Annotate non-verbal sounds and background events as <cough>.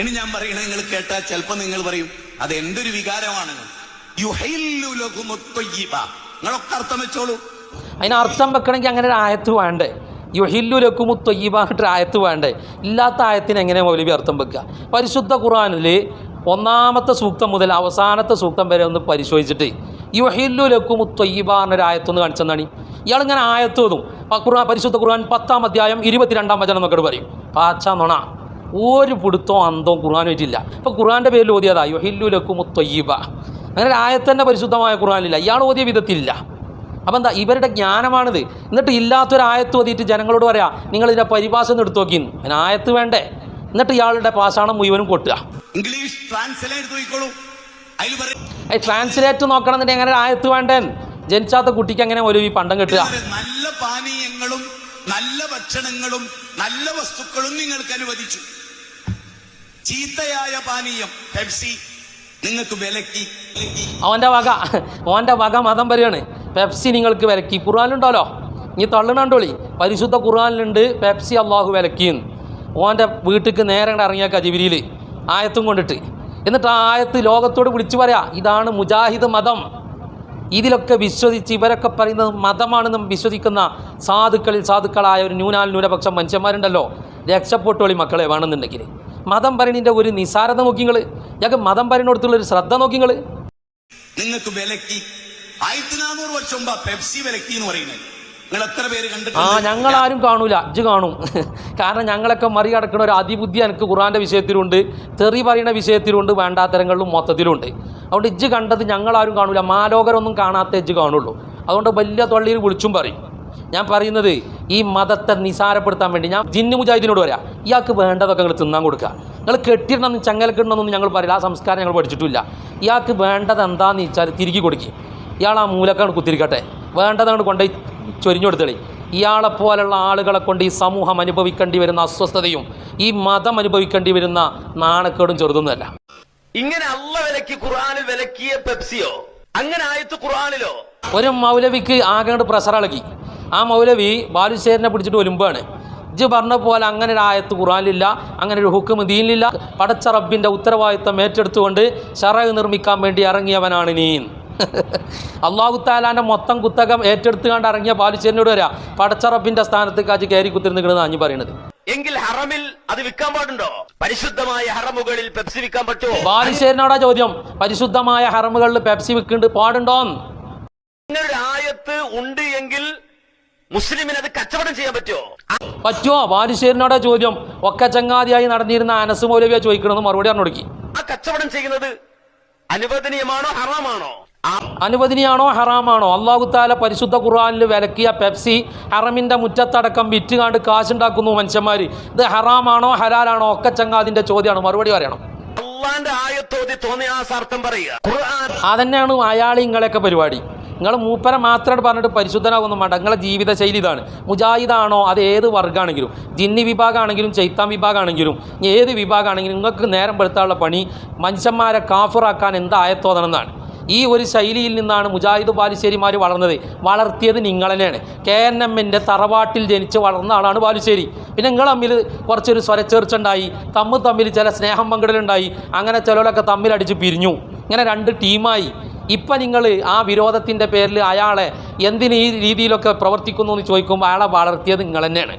ഇനി ഞാൻ പറയണ നിങ്ങൾ കേട്ടാൽ ചിലപ്പോൾ നിങ്ങൾ പറയും അത് എന്തൊരു വികാരമാണ്. നിങ്ങളൊക്കെ അർത്ഥം വെച്ചോളൂ. അതിന് അർത്ഥം വെക്കണമെങ്കിൽ അങ്ങനെ ഒരു ആയത്ത് വേണ്ടേ? യുഹില്ലു ലക്കുമു തൊയ്യബായിട്ട് ആയത്ത് വേണ്ടേ? ഇല്ലാത്ത ആയത്തിന് എങ്ങനെ മൗലവി അർത്ഥം വെക്കുക? പരിശുദ്ധ ഖുറാനിൽ ഒന്നാമത്തെ സൂക്തം മുതൽ അവസാനത്തെ സൂക്തം വരെ ഒന്ന് പരിശോധിച്ചിട്ട് യുഹില്ലു ലക്കുമു തൊയ്യബ എന്നൊരു ആയത്തൊന്ന് കാണിച്ചെന്നാണ് ഇയാളിങ്ങനെ ആയത്ത് തോന്നും ഖുർആൻ പരിശുദ്ധ ഖുർആൻ പത്താം അധ്യായം ഇരുപത്തിരണ്ടാം വചനം എന്നൊക്കെ പറയും. പാച്ച നുണ. ഒരു പിടുത്തവും അന്തവും ഖുർആൻ വെച്ചില്ല. ഇപ്പോൾ ഖുർആന്റെ പേരിൽ ഓതിയതാ യുഹില്ലു ലക്കുമു തൊയ്യബ അങ്ങനെ ആയത്തന്നെ പരിശുദ്ധമായ ഖുർആനില്ല ഇയാൾ ഓതിയ വിധത്തിലില്ല. അപ്പം എന്താ ഇവരുടെ ജ്ഞാനമാണിത്. എന്നിട്ട് ഇല്ലാത്തൊരു ആയത്ത് ഓതിയിട്ട് ജനങ്ങളോട് പറയാം നിങ്ങൾ ഇതിന്റെ പരിഭാഷ എന്ന് എടുത്തു നോക്കി അതിന് ആയത്ത് വേണ്ടേ? എന്നിട്ട് ഇയാളുടെ പാഷാണം മുഴുവനും കൊട്ടുക. ഇംഗ്ലീഷ് ട്രാൻസ്ലേറ്റ് ട്രാൻസ്ലേറ്റ് നോക്കണമെന്നുണ്ടെങ്കിൽ അങ്ങനെ ആയത്ത് വേണ്ടേ ജനിച്ചാത്ത കുട്ടിക്ക് അങ്ങനെ ഒരു പണ്ടം കെട്ടുക. നല്ല പാനീയങ്ങളും നല്ല ഭക്ഷണങ്ങളും നല്ല വസ്തുക്കളും നിങ്ങൾക്ക് അനുവദിച്ചു. ചീത്തയായ പാനീയം പെപ്സി നിങ്ങൾക്ക് വിലക്കി. അവന്റെ വക അവന്റെ വക മതം വരികയാണ് പെപ്സി നിങ്ങൾക്ക് വിലക്കി. ഖുർആാനുണ്ടല്ലോ നീ തള്ളണണ്ടോളി? പരിശുദ്ധ ഖുർആാനിലുണ്ട് പെപ്സി അള്ളാഹു വിലക്കിന്ന് ഓന്റെ വീട്ടിലേക്ക് നേരെ ഇറങ്ങിയേക്ക ജിബിരിയിൽ ആയത്തും കൊണ്ടിട്ട്. എന്നിട്ട് ആ ആയത്ത് ലോകത്തോട് വിളിച്ചു പറയാ ഇതാണ് മുജാഹിദ് മതം. ഇതിലൊക്കെ വിശ്വസിച്ച് ഇവരൊക്കെ പറയുന്നത് മതമാണെന്നും വിശ്വസിക്കുന്ന സാധുക്കളിൽ സാധുക്കളായ ഒരു ന്യൂനാൽ ന്യൂനപക്ഷം മനുഷ്യന്മാരുണ്ടല്ലോ. രക്ഷപ്പെട്ടോളി മക്കളെ വേണമെന്നുണ്ടെങ്കിൽ. മതം പറയണിന്റെ ഒരു നിസാരത നോക്കിങ്ങൾ ഞങ്ങൾക്ക് മതം പറയുന്നിടത്തുള്ള ഒരു ശ്രദ്ധ നോക്കി നിങ്ങൾ നിങ്ങൾക്ക് വിലക്കി ആയിരത്തി നാനൂറ് വർഷം പെപ്സി വിലക്കി എന്ന് പറയുന്നത്. ആ ഞങ്ങൾ ആരും കാണൂല. അജ്ജ് കാണും. <laughs> കാരണം ഞങ്ങളൊക്കെ മറികടക്കുന്ന ഒരു അതിബുദ്ധി എനിക്ക് ഖുറാന്റെ വിഷയത്തിലുണ്ട്. തെറി പറയുന്ന വിഷയത്തിലുണ്ട് വേണ്ടാത്തരങ്ങളിലും മൊത്തത്തിലുണ്ട്. അതുകൊണ്ട് ഇജ്ജ് കണ്ടത് ഞങ്ങളാരും കാണൂല. മാലോകരൊന്നും കാണാത്ത ഇജ്ജ് കാണുള്ളൂ. അതുകൊണ്ട് വലിയ തൊള്ളിയിൽ വിളിച്ചും പറയും. ഞാൻ പറയുന്നത് ഈ മതത്തെ നിസാരപ്പെടുത്താൻ വേണ്ടി. ഞാൻ ജിന്നു മുജാഹിദിനോട് പറയാം ഇയാൾക്ക് വേണ്ടതൊക്കെ നിങ്ങൾ തിന്നാൻ കൊടുക്കുക. നിങ്ങൾ കെട്ടിടണമെന്ന് ചങ്ങലക്കിടണമെന്നൊന്നും ഞങ്ങൾ പറയില്ല. ആ സംസ്കാരം ഞങ്ങൾ പഠിച്ചിട്ടില്ല. ഇയാൾക്ക് വേണ്ടത് എന്താണെന്ന് വെച്ചാൽ തിരികെ കൊടുക്കുക ഇയാൾ ആ മൂലക്കാണ് കുത്തിരിക്കട്ടെ. വേണ്ടതാണ് കൊണ്ടുപോയി ചൊരിഞ്ഞു ഇയാളെ പോലെയുള്ള ആളുകളെ കൊണ്ട് ഈ സമൂഹം അനുഭവിക്കേണ്ടി വരുന്ന അസ്വസ്ഥതയും ഈ മതം അനുഭവിക്കേണ്ടി വരുന്ന നാണക്കേടും ചെറുതൊന്നുമല്ല. ഇങ്ങനെ അള്ള വിലക്കി ഖുർആാനിൽ വിലക്കിയ പെപ്സിയോ? അങ്ങനെ ആയത്ത് ഖുർആനിലോ? ഒരു മൗലവിക്ക് ആകെ പ്രഷർ ഇളകി. ആ മൗലവി ബാലുശേരനെ പിടിച്ചിട്ട് ഒലുമ്പാണ് ഇജ് പറഞ്ഞ പോലെ അങ്ങനെ ഒരു ആയത്ത് ഖുറാനില്ല അങ്ങനെ ഒരു ഹുക്കും ദീനിലില്ല. പടച്ച റബ്ബിന്റെ ഉത്തരവാദിത്തം ഏറ്റെടുത്തുകൊണ്ട് ഷറ നിർമ്മിക്കാൻ വേണ്ടി ഇറങ്ങിയവനാണ് നീ. അള്ളാഹു താലാന്റെ മൊത്തം കുത്തകം ഏറ്റെടുത്ത് കണ്ട് ഇറങ്ങിയ പാലിച്ചേനോട് വരാ. പടച്ച റബ്ബിന്റെ സ്ഥാനത്ത് കാച്ചി കയറി കുത്തിരുന്നിക്കണെന്ന് അഞ്ഞു പറയുന്നത് എങ്കിൽ ഹറമിൽ അത് വിൽക്കാൻ പാടുണ്ടോ? പരിശുദ്ധമായ ഹറമുകളിൽ പെപ്സി വിൽക്കാൻ പറ്റുമോ? ബാലുശ്ശേരനോടാ ചോദ്യം. പരിശുദ്ധമായ ഹറമുകളിൽ പെപ്സി വിൽക്കുന്നുണ്ട് പാടുണ്ടോ ആയത്ത് ഉണ്ട് എങ്കിൽ മുസ്ലിമിന് അത് കച്ചവടം ചെയ്യാൻ പറ്റുമോ? പറ്റുമോ ബാലുശ്ശേരനോടാ ചോദ്യം. ഒക്കെ ചങ്ങാതിയായി നടന്നിരുന്ന അനസ് മൗലവിയ ചോദിക്കണമെന്ന് മറുപടി പറഞ്ഞു കൊടുക്കി. ആ കച്ചവടം ചെയ്യുന്നത് അനുവദനീയമാണോ ഹറാമാണോ? അനുവദനീയാണോ ഹറാമാണോ? അള്ളാഹുത്താല പരിശുദ്ധ ഖുർആാനിൽ വിലക്കിയ പെപ്സി ഹറമിന്റെ മുറ്റത്തടക്കം വിറ്റുകാണ്ട് കാശുണ്ടാക്കുന്നു മനുഷ്യന്മാർ ഇത് ഹറാമാണോ ഹലാലാണോ? ഒക്കെ ചങ്ങാതിന്റെ ചോദ്യമാണ്. മറുപടി പറയണം. അതന്നെയാണ് അയാൾ ഇങ്ങളെയൊക്കെ പരിപാടി. നിങ്ങൾ മൂപ്പരെ മാത്രമായിട്ട് പറഞ്ഞിട്ട് പരിശുദ്ധനാകുന്നു വേണ്ട നിങ്ങളെ ജീവിത ശൈലി ഇതാണ്. മുജാഹിദാണോ അത് ഏത് വർഗമാണെങ്കിലും ജിന്നി വിഭാഗമാണെങ്കിലും ചൈത്താൻ വിഭാഗമാണെങ്കിലും ഏത് വിഭാഗമാണെങ്കിലും നിങ്ങൾക്ക് നേരം പെടുത്താനുള്ള പണി മനുഷ്യന്മാരെ കാഫറാക്കാൻ എന്താ ആയത്തോന്നണമെന്നാണ് ഈ ഒരു ശൈലിയിൽ നിന്നാണ് മുജാഹിദ് ബാലുശ്ശേരിമാർ വളർന്നത്. വളർത്തിയത് നിങ്ങൾ തന്നെയാണ്. കെ എൻ എമ്മിന്റെ തറവാട്ടിൽ ജനിച്ച് വളർന്ന ആളാണ് ബാലുശ്ശേരി. പിന്നെ നിങ്ങൾ തമ്മിൽ കുറച്ചൊരു സ്വരച്ചേർച്ച ഉണ്ടായി തമ്മിൽ തമ്മിൽ ചില സ്നേഹം പങ്കിടലുണ്ടായി. അങ്ങനെ ചിലരൊക്കെ തമ്മിലടിച്ച് പിരിഞ്ഞു. ഇങ്ങനെ രണ്ട് ടീമായി. ഇപ്പം നിങ്ങൾ ആ വിരോധത്തിന്റെ പേരിൽ അയാളെ എന്തിന് ഈ രീതിയിലൊക്കെ പ്രവർത്തിക്കുന്നു എന്ന് ചോദിക്കുമ്പോൾ അയാളെ വളർത്തിയത് നിങ്ങൾ തന്നെയാണ്.